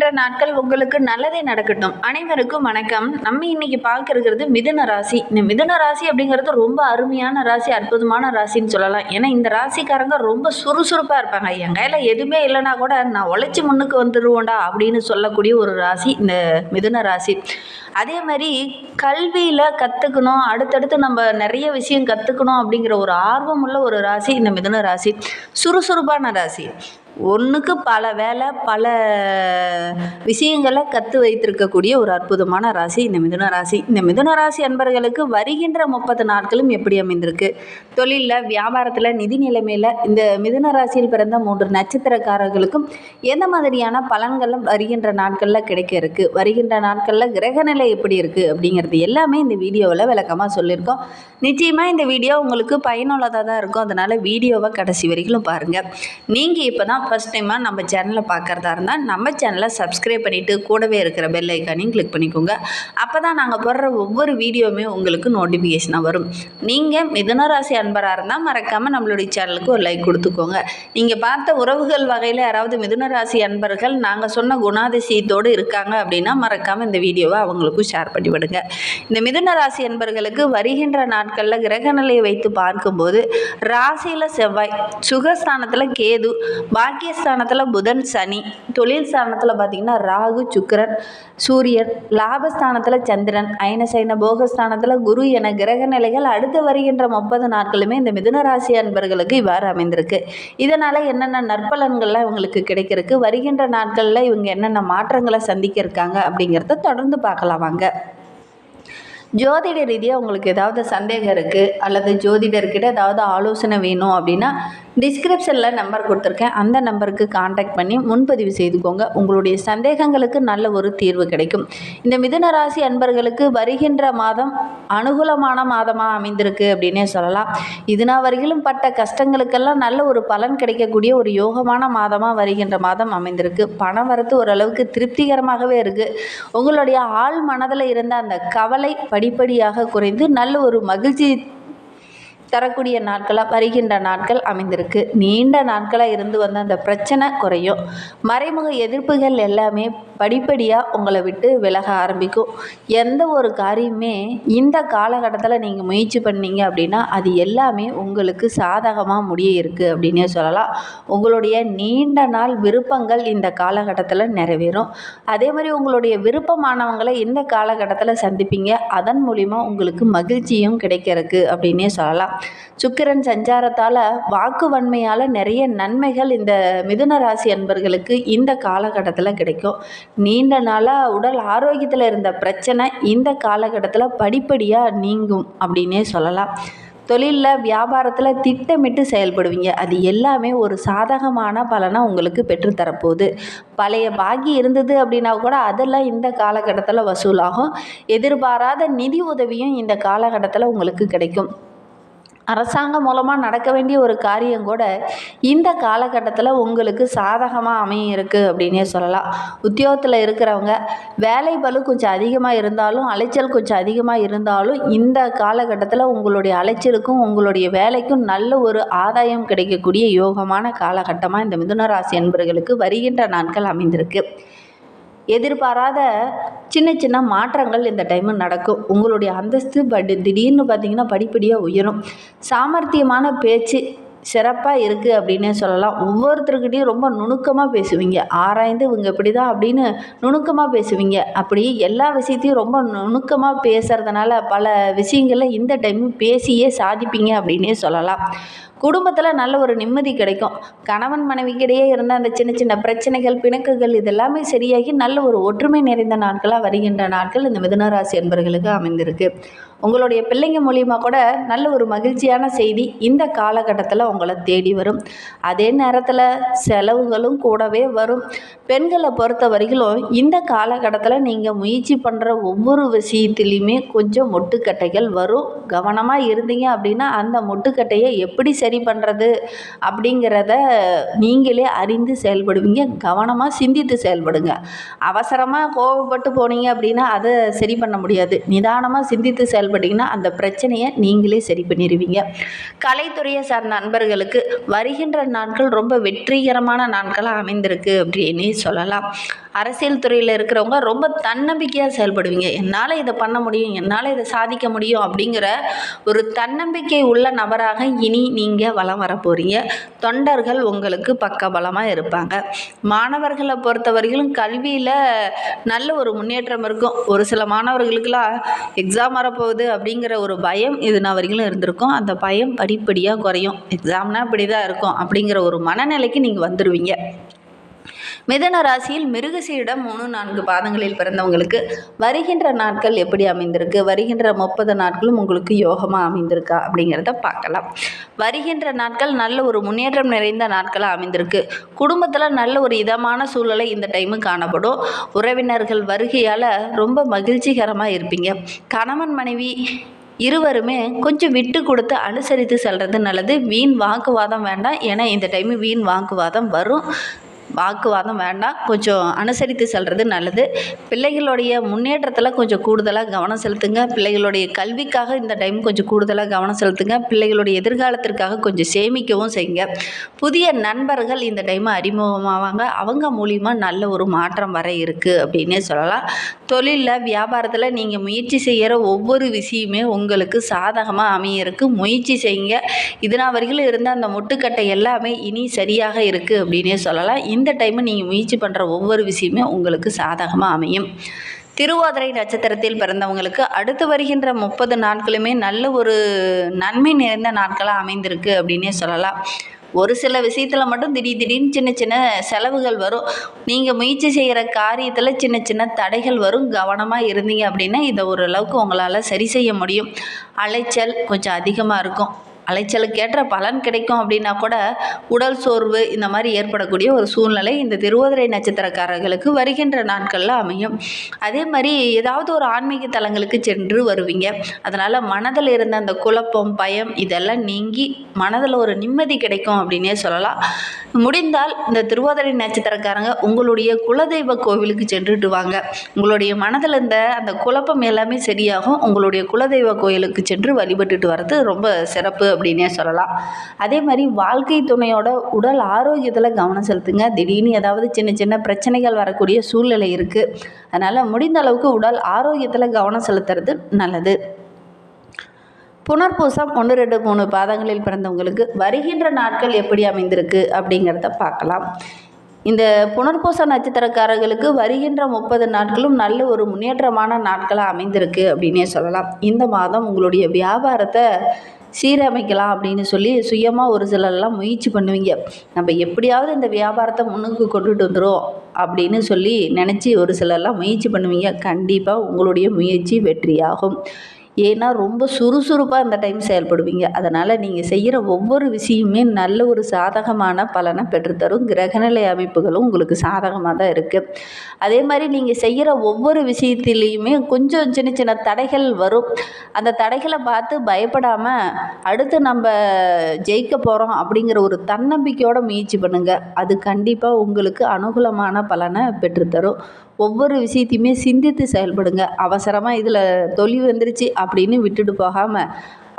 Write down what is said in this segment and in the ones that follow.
இன்ற நாட்கள் உங்களுக்கு நல்லதே நடக்கட்டும். அனைவருக்கும் வணக்கம். நம்ம இன்னைக்கு பார்க்க இருக்கிறது மிதுன ராசி. இந்த மிதுன ராசி அப்படிங்கிறது ரொம்ப அருமையான ராசி அற்புதமான ராசின்னு சொல்லலாம். ஏன்னா இந்த ராசிக்காரங்க ரொம்ப சுறுசுறுப்பாக இருப்பாங்க. என் கையில் எதுவுமே இல்லைனா கூட நான் உழைச்சி முன்னுக்கு வந்துடுவோண்டா அப்படின்னு சொல்லக்கூடிய ஒரு ராசி இந்த மிதுன ராசி. அதே மாதிரி கல்வியில் கற்றுக்கணும் அடுத்தடுத்து நம்ம நிறைய விஷயம் கற்றுக்கணும் அப்படிங்கிற ஒரு ஆர்வமுள்ள ஒரு ராசி இந்த மிதுன ராசி. சுறுசுறுப்பான ராசி. ஒன்றுக்கு பல வேலை பல விஷயங்களை கற்று வைத்திருக்கக்கூடிய ஒரு அற்புதமான ராசி. இந்த மிதுன ராசி. இந்த மிதுன ராசி அன்பர்களுக்கு வருகின்ற முப்பது நாட்களும் எப்படி அமைந்திருக்கு? தொழிலில் வியாபாரத்தில் நிதி நிலைமையில் இந்த மிதுன ராசியில் பிறந்த மூன்று நட்சத்திரக்காரர்களுக்கும் எந்த மாதிரியான பலன்களும் வருகின்ற நாட்களில் கிடைக்க இருக்குது வருகின்ற நாட்களில் கிரகநிலை எப்படி இருக்குது அப்படிங்கிறது எல்லாமே இந்த வீடியோவில் விளக்கமாக சொல்லியிருக்கோம். நிச்சயமாக இந்த வீடியோ உங்களுக்கு பயனுள்ளதாக தான் இருக்கும். அதனால் வீடியோவை கடைசி வரைக்கும் பாருங்கள் நீங்கள் இப்போ தான் ஃபஸ்ட் டைமாக நம்ம சேனலை பார்க்குறதா இருந்தால் நம்ம சேனலை சப்ஸ்கிரைப் பண்ணிவிட்டு கூடவே இருக்கிற பெல் ஐக்கானையும் கிளிக் பண்ணிக்கோங்க. அப்போ தான் நாங்கள் போடுற ஒவ்வொரு வீடியோவுமே உங்களுக்கு நோட்டிஃபிகேஷனாக வரும். நீங்கள் மிதுன ராசி அன்பராக இருந்தால் மறக்காமல் நம்மளுடைய சேனலுக்கு ஒரு லைக் கொடுத்துக்கோங்க. நீங்கள் பார்த்த உறவுகள் வகையில் யாராவது மிதுன ராசி அன்பர்கள் நாங்கள் சொன்ன குணாதிசயத்தோடு இருக்காங்க அப்படின்னா மறக்காமல் இந்த வீடியோவை அவங்களுக்கும் ஷேர் பண்ணி விடுங்க இந்த மிதுன ராசி அன்பர்களுக்கு வருகின்ற நாட்களில் கிரகநிலையை வைத்து பார்க்கும்போது ராசியில் செவ்வாய் சுகஸ்தானத்தில் கேது பாக்கியஸ்தானத்தில் புதன் சனி. தொழில் ஸ்தானத்தில் பார்த்திங்கன்னா ராகு சுக்கரன் சூரியன். லாபஸ்தானத்தில் சந்திரன். அயனசைன போகஸ்தானத்தில் குரு என கிரக நிலைகள் அடுத்து வருகின்ற முப்பது நாட்களுமே இந்த மிதுன ராசி அன்பர்களுக்கு இவ்வாறு அமைந்திருக்கு. இதனால் என்னென்ன நற்பலன்கள்லாம் இவங்களுக்கு கிடைக்கிறதுக்கு வருகின்ற நாட்களில் இவங்க என்னென்ன மாற்றங்களை சந்திக்க இருக்காங்க அப்படிங்கிறத தொடர்ந்து பார்க்கலாம் வாங்க. ஜோதிட ரீதியாக உங்களுக்கு ஏதாவது சந்தேகம் இருக்குது அல்லது ஜோதிடர்கிட்ட ஏதாவது ஆலோசனை வேணும் அப்படின்னா டிஸ்கிரிப்ஷனில் நம்பர் கொடுத்துருக்கேன். அந்த நம்பருக்கு காண்டாக்ட் பண்ணி முன்பதிவு செய்துக்கோங்க. உங்களுடைய சந்தேகங்களுக்கு நல்ல ஒரு தீர்வு கிடைக்கும். இந்த மிதுன ராசி அன்பர்களுக்கு வருகின்ற மாதம் அனுகூலமான மாதமாக அமைந்திருக்கு அப்படின்னே சொல்லலாம். இதுனா வரையிலும் பட்ட கஷ்டங்களுக்கெல்லாம் நல்ல ஒரு பலன் கிடைக்கக்கூடிய ஒரு யோகமான மாதமாக வருகின்ற மாதம் அமைந்திருக்கு. பணம் வரத்து ஓரளவுக்கு திருப்திகரமாகவே இருக்குது உங்களுடைய ஆள் மனதில் இருந்த அந்த கவலை படிப்படியாக குறைந்து நல்ல ஒரு மகிழ்ச்சி தரக்கூடிய நாட்களாக வருகின்ற நாட்கள் அமைந்திருக்கு. நீண்ட நாட்களாக இருந்து வந்த அந்த பிரச்சனை குறையும். மறைமுக எதிர்ப்புகள் எல்லாமே படிப்படியாக உங்களை விட்டு விலக ஆரம்பிக்கும். எந்த ஒரு காரியமே இந்த காலகட்டத்தில் நீங்கள் முயற்சி பண்ணீங்க அப்படின்னா அது எல்லாமே உங்களுக்கு சாதகமாக முடிய இருக்குது அப்படின்னே சொல்லலாம். உங்களுடைய நீண்ட நாள் விருப்பங்கள் இந்த காலகட்டத்தில் நிறைவேறும். அதே மாதிரி உங்களுடைய விருப்பமானவங்களை இந்த காலகட்டத்தில் சந்திப்பீங்க. அதன் மூலிமா உங்களுக்கு மகிழ்ச்சியும் கிடைக்கிறதுக்கு அப்படின்னே சொல்லலாம். சுக்கிரன் சஞ்சாரத்தால் வாக்கு வன்மையால் நிறைய நன்மைகள் இந்த மிதுன ராசி அன்பர்களுக்கு இந்த காலகட்டத்தில் கிடைக்கும். நீண்ட நாளாக உடல் ஆரோக்கியத்தில் இருந்த பிரச்சனை இந்த காலகட்டத்தில் படிப்படியாக நீங்கும் அப்படின்னே சொல்லலாம். தொழிலில் வியாபாரத்தில் திட்டமிட்டு செயல்படுவீங்க. அது எல்லாமே ஒரு சாதகமான பலனை உங்களுக்கு பெற்றுத்தரப்போகுது பழைய பாக்கி இருந்தது அப்படின்னா கூட அதெல்லாம் இந்த காலகட்டத்தில் வசூலாகும். எதிர்பாராத நிதி உதவியும் இந்த காலகட்டத்தில் உங்களுக்கு கிடைக்கும். அரசாங்கம் மூலமாக நடக்க வேண்டிய ஒரு காரியம் கூட இந்த காலகட்டத்தில் உங்களுக்கு சாதகமாக அமையும் இருக்குது அப்படின்னே சொல்லலாம். உத்தியோகத்தில் இருக்கிறவங்க வேலை பலு கொஞ்சம் அதிகமாக இருந்தாலும் அலைச்சல் கொஞ்சம் அதிகமாக இருந்தாலும் இந்த காலகட்டத்தில் உங்களுடைய அலைச்சலுக்கும் உங்களுடைய வேலைக்கும் நல்ல ஒரு ஆதாயம் கிடைக்கக்கூடிய யோகமான காலகட்டமாக இந்த மிதுனராசி என்பர்களுக்கு வருகின்ற நாட்கள் அமைந்திருக்கு. எதிர்பாராத சின்ன சின்ன மாற்றங்கள் இந்த டைமு நடக்கும். உங்களுடைய அந்தஸ்து பட் திடீர்னு பார்த்தீங்கன்னா படிப்படியாக உயரும். சாமர்த்தியமான பேச்சு சிறப்பாக இருக்குது அப்படின்னே சொல்லலாம். ஒவ்வொருத்தருக்கிட்டையும் ரொம்ப நுணுக்கமாக பேசுவீங்க. ஆராய்ந்து இவங்க இப்படி தான் அப்படின்னு நுணுக்கமாக பேசுவீங்க. அப்படி எல்லா விஷயத்தையும் ரொம்ப நுணுக்கமாக பேசுகிறதுனால பல விஷயங்களை இந்த டைம் பேசியே சாதிப்பீங்க அப்படின்னே சொல்லலாம். குடும்பத்தில் நல்ல ஒரு நிம்மதி கிடைக்கும். கணவன் மனைவிக்கிடையே இருந்த அந்த சின்ன சின்ன பிரச்சனைகள் பிணக்குகள் இதெல்லாமே சரியாகி நல்ல ஒரு ஒற்றுமை நிறைந்த நாட்களாக வருகின்ற நாட்கள் இந்த மிதுனராசி என்பர்களுக்கு அமைந்திருக்கு. உங்களுடைய பிள்ளைங்க மூலியமாக கூட நல்ல ஒரு மகிழ்ச்சியான செய்தி இந்த காலகட்டத்தில் உங்களை தேடி வரும். அதே நேரத்தில் செலவுகளும் கூடவே வரும். பெண்களை பொறுத்த வரைக்கும் இந்த காலகட்டத்தில் நீங்கள் முயற்சி பண்ணுற ஒவ்வொரு விஷயத்துலேயுமே கொஞ்சம் முட்டுக்கட்டைகள் வரும். கவனமாக இருந்தீங்க அப்படின்னா அந்த முட்டுக்கட்டையை எப்படி சரி பண்ணுறது அப்படிங்கிறத நீங்களே அறிந்து செயல்படுவீங்க. கவனமாக சிந்தித்து செயல்படுங்க. அவசரமாக கோவப்பட்டு போனீங்க அப்படின்னா அதை சரி பண்ண முடியாது. நிதானமாக சிந்தித்து செயல் செயல்பட்டீங்கன்னா அந்த பிரச்சனையை நீங்களே சரி பண்ணிடுவீங்க கலைத்துறையை சார்ந்த நண்பர்களுக்கு வருகின்ற நாட்கள் ரொம்ப வெற்றிகரமான நாட்களாக அமைந்திருக்கு அப்படின்னு சொல்லலாம். அரசியல் துறையில் இருக்கிறவங்க ரொம்ப தன்னம்பிக்கையாக செயல்படுவீங்க. என்னால் இதை பண்ண முடியும் என்னால் இதை சாதிக்க முடியும் அப்படிங்கிற ஒரு தன்னம்பிக்கை உள்ள நபராக இனி நீங்கள் வலம் வர போகிறீங்க தொண்டர்கள் உங்களுக்கு பக்கபலமாக இருப்பாங்க. மாணவர்களை பொறுத்தவரையிலும் கல்வியில் நல்ல ஒரு முன்னேற்றம் இருக்கும். ஒரு சில மாணவர்களுக்கெல்லாம் எக்ஸாம் வரப்போகுது அப்படிங்கிற ஒரு பயம் இது நான் வரைக்கும் இருந்திருக்கும். அந்த பயம் படிப்படியாக குறையும். எக்ஸாம்னா இப்படி தான் இருக்கும் அப்படிங்கிற ஒரு மனநிலைக்கு நீங்கள் வந்துடுவீங்க மிதன ராசியில் மிருகசியிடம் மூணு நான்கு பாதங்களில் பிறந்தவங்களுக்கு வருகின்ற நாட்கள் எப்படி அமைந்திருக்கு? வருகின்ற முப்பது நாட்களும் உங்களுக்கு யோகமாக அமைந்திருக்கா? அப்படிங்கிறத பார்க்கலாம். வருகின்ற நாட்கள் நல்ல ஒரு முன்னேற்றம் நிறைந்த நாட்களாக அமைந்திருக்கு. குடும்பத்தில் நல்ல ஒரு இதமான சூழலை இந்த டைமு காணப்படும். உறவினர்கள் வருகையால் ரொம்ப மகிழ்ச்சிகரமாக இருப்பீங்க. கணவன் மனைவி இருவருமே கொஞ்சம் விட்டு கொடுத்து அனுசரித்து செல்வது நல்லது. வீண் வாக்குவாதம் வேண்டாம். ஏன்னா இந்த டைமு வீண் வாக்குவாதம் வரும். வாக்குவாதம் வேண்டாம். கொஞ்சம் அனுசரித்து செல்வது நல்லது. பிள்ளைகளுடைய முன்னேற்றத்தில் கொஞ்சம் கூடுதலாக கவனம் செலுத்துங்க. பிள்ளைகளுடைய கல்விக்காக இந்த டைம் கொஞ்சம் கூடுதலாக கவனம் செலுத்துங்க. பிள்ளைகளுடைய எதிர்காலத்திற்காக கொஞ்சம் சேமிக்கவும் செய்யுங்க. புதிய நண்பர்கள் இந்த டைம் அறிமுகமாவாங்க. அவங்க மூலிமா நல்ல ஒரு மாற்றம் வர இருக்குது அப்படின்னே சொல்லலாம். தொழிலில் வியாபாரத்தில் நீங்கள் முயற்சி செய்கிற ஒவ்வொரு விஷயமே உங்களுக்கு சாதகமாக அமையறக்கு முயற்சி செய்யுங்க. இதனால் வரைக்கும் இருந்த அந்த முட்டுக்கட்டை எல்லாமே இனி சரியாக இருக்குது அப்படின்னே சொல்லலாம். இந்த டைமு நீங்கள் முயற்சி பண்ணுற ஒவ்வொரு விஷயமே உங்களுக்கு சாதகமாக அமையும். திருவாதிரை நட்சத்திரத்தில் பிறந்தவங்களுக்கு அடுத்து வருகின்ற முப்பது நாட்களுமே நல்ல ஒரு நன்மை நிறைந்த நாட்களாக அமைந்திருக்கு அப்படின்னே சொல்லலாம். ஒரு சில விஷயத்தில் மட்டும் திடீர் திடீர்னு சின்ன சின்ன செலவுகள் வரும். நீங்கள் முயற்சி செய்கிற காரியத்தில் சின்ன சின்ன தடைகள் வரும். கவனமாக இருந்தீங்க அப்படின்னா இதை ஓரளவுக்கு உங்களால் சரி செய்ய முடியும். அலைச்சல் கொஞ்சம் அதிகமாக இருக்கும். அலைச்சலுக்கேற்ற பலன் கிடைக்கும் அப்படின்னா கூட உடல் சோர்வு இந்த மாதிரி ஏற்படக்கூடிய ஒரு சூழ்நிலை இந்த திருவோதிரை நட்சத்திரக்காரர்களுக்கு வருகின்ற நாட்களில் அமையும். அதே மாதிரி ஏதாவது ஒரு ஆன்மீக தலங்களுக்கு சென்று வருவீங்க. அதனால் மனதில் இருந்த அந்த குழப்பம் பயம் இதெல்லாம் நீங்கி மனதில் ஒரு நிம்மதி கிடைக்கும் அப்படின்னே சொல்லலாம். முடிந்தால் இந்த திருவோதரை நட்சத்திரக்காரங்க உங்களுடைய குலதெய்வ கோவிலுக்கு சென்றுட்டு வாங்க. உங்களுடைய மனதில் இருந்த அந்த குழப்பம் எல்லாமே சரியாகும். உங்களுடைய குலதெய்வ கோயிலுக்கு சென்று வழிபட்டுட்டு வர்றது ரொம்ப சிறப்பு அப்படின்னே சொல்லலாம். அதே மாதிரி வாழ்க்கை துணையோட உடல் ஆரோக்கியத்தில் கவனம் செலுத்துங்க. திடீர்னு ஏதாவது சின்ன சின்ன பிரச்சனைகள் வரக்கூடிய சூழ்நிலை இருக்குது அதனால் முடிந்த அளவுக்கு உடல் ஆரோக்கியத்தில் கவனம் செலுத்துறது நல்லது. புனர்பூசம் ஒன்று ரெண்டு மூணு பாதங்களில் பிறந்தவங்களுக்கு வருகின்ற நாட்கள் எப்படி அமைந்திருக்கு அப்படிங்கிறத பார்க்கலாம். இந்த புனர்பூச நட்சத்திரக்காரர்களுக்கு வருகின்ற முப்பது நாட்களும் நல்ல ஒரு முன்னேற்றமான நாட்களாக அமைந்திருக்கு அப்படின்னே சொல்லலாம். இந்த மாதம் உங்களுடைய வியாபாரத்தை சீரமைக்கலாம் அப்படின்னு சொல்லி சுயமாக ஒரு சிலர்லாம் முயற்சி பண்ணுவீங்க. நம்ம எப்படியாவது இந்த வியாபாரத்தை முன்னுக்கு கொண்டுட்டு வந்துடும் அப்படின்னு சொல்லி நினச்சி ஒரு சிலர்லாம் முயற்சி பண்ணுவீங்க. கண்டிப்பாக உங்களுடைய முயற்சி வெற்றியாகும். ஏன்னா ரொம்ப சுறுசுறுப்பாக அந்த டைம் செயல்படுவீங்க. அதனால் நீங்கள் செய்கிற ஒவ்வொரு விஷயமுமே நல்ல ஒரு சாதகமான பலனை பெற்றுத்தரும். கிரகநிலை அமைப்புகளும் உங்களுக்கு சாதகமாக தான் இருக்குது அதே மாதிரி நீங்கள் செய்கிற ஒவ்வொரு விஷயத்துலேயுமே கொஞ்சம் சின்ன சின்ன தடைகள் வரும். அந்த தடைகளை பார்த்து பயப்படாமல் அடுத்து நம்ம ஜெயிக்க போகிறோம் அப்படிங்கிற ஒரு தன்னம்பிக்கையோட முயற்சி பண்ணுங்கள் அது கண்டிப்பாக உங்களுக்கு அனுகூலமான பலனை பெற்றுத்தரும். ஒவ்வொரு விஷயத்தையுமே சிந்தித்து செயல்படுங்க. அவசரமாக இதில் தொழில் வந்துருச்சு அப்படின்னு விட்டுட்டு போகாமல்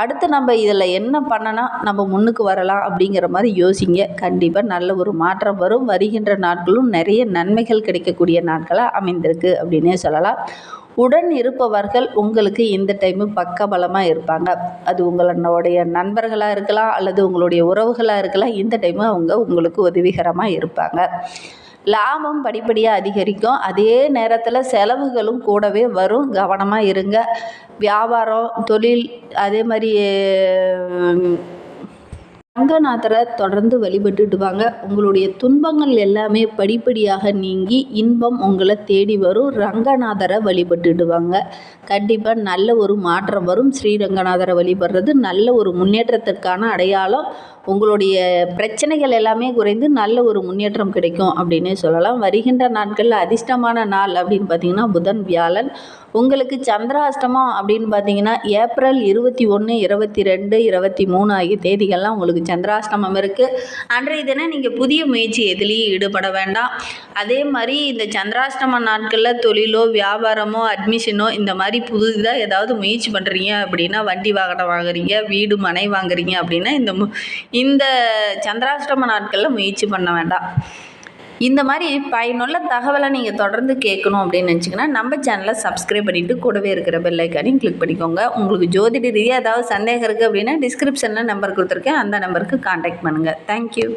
அடுத்து நம்ம இதில் என்ன பண்ணனா நம்ம முன்னுக்கு வரலாம் அப்படிங்கிற மாதிரி யோசிங்க. கண்டிப்பாக நல்ல ஒரு மாற்றம் வரும். வருகின்ற நாட்களும் நிறைய நன்மைகள் கிடைக்கக்கூடிய நாட்களாக அமைந்திருக்கு அப்படின்னே சொல்லலாம். உடன் இருப்பவர்கள் உங்களுக்கு இந்த டைமு பக்கபலமாக இருப்பாங்க. அது உங்களுடைய நண்பர்களாக இருக்கலாம் அல்லது உங்களுடைய உறவுகளாக இருக்கலாம். இந்த டைமு அவங்க உங்களுக்கு உதவிகரமாக இருப்பாங்க. லாபம் படிப்படியாக அதிகரிக்கும். அதே நேரத்தில் செலவுகளும் கூடவே வரும். கவனமாக இருங்க. வியாபாரம் தொழில் அதே மாதிரி ரங்கநாதரை தொடர்ந்து வழிபட்டுட்டு வாங்க உங்களுடைய துன்பங்கள் எல்லாமே படிப்படியாக நீங்கி இன்பம் உங்களை தேடி வரும். ரங்கநாதரை வழிபட்டுட்டு வாங்க கண்டிப்பாக நல்ல ஒரு மாற்றம் வரும். ஸ்ரீரங்கநாதரை வழிபடுறது நல்ல ஒரு முன்னேற்றத்திற்கான அடையாளம். உங்களுடைய பிரச்சனைகள் எல்லாமே குறைந்து நல்ல ஒரு முன்னேற்றம் கிடைக்கும் அப்படின்னே சொல்லலாம். வருகின்ற நாட்களில் அதிர்ஷ்டமான நாள் அப்படின்னு பார்த்தீங்கன்னா புதன் வியாழன். உங்களுக்கு சந்திராஷ்டமம் அப்படின்னு பார்த்தீங்கன்னா ஏப்ரல் இருபத்தி ஒன்று இருபத்தி ரெண்டு இருபத்தி மூணு ஆகிய தேதிகள்லாம் உங்களுக்கு சந்திராஷ்டமம் இருக்குது அன்றைய தினம் நீங்கள் புதிய முயற்சி எதுலேயும் ஈடுபட வேண்டாம். அதே மாதிரி இந்த சந்திராஷ்டம நாட்களில் தொழிலோ வியாபாரமோ அட்மிஷனோ இந்த மாதிரி புதுதாக ஏதாவது முயற்சி பண்ணுறீங்க அப்படின்னா வண்டி வாகனம் வாங்குறீங்க வீடு மனை வாங்குறீங்க அப்படின்னா இந்த இந்த சந்திராஷ்டம நாட்களில் முயற்சி பண்ண வேண்டாம். இந்த மாதிரி பயனுள்ள தகவலை நீங்கள் தொடர்ந்து கேட்கணும் அப்படின்னு நினச்சிங்கன்னா நம்ம சேனலை சப்ஸ்கிரைப் பண்ணிவிட்டு கூடவே இருக்கிற பெல்லைக்கானையும் கிளிக் பண்ணிக்கோங்க. உங்களுக்கு ஜோதிட ரீதியாக ஏதாவது சந்தேகம் இருக்குது அப்படின்னா டிஸ்கிரிப்ஷனில் நம்பர் கொடுத்துருக்கேன். அந்த நம்பருக்கு காண்டாக்ட் பண்ணுங்கள் தேங்க்யூ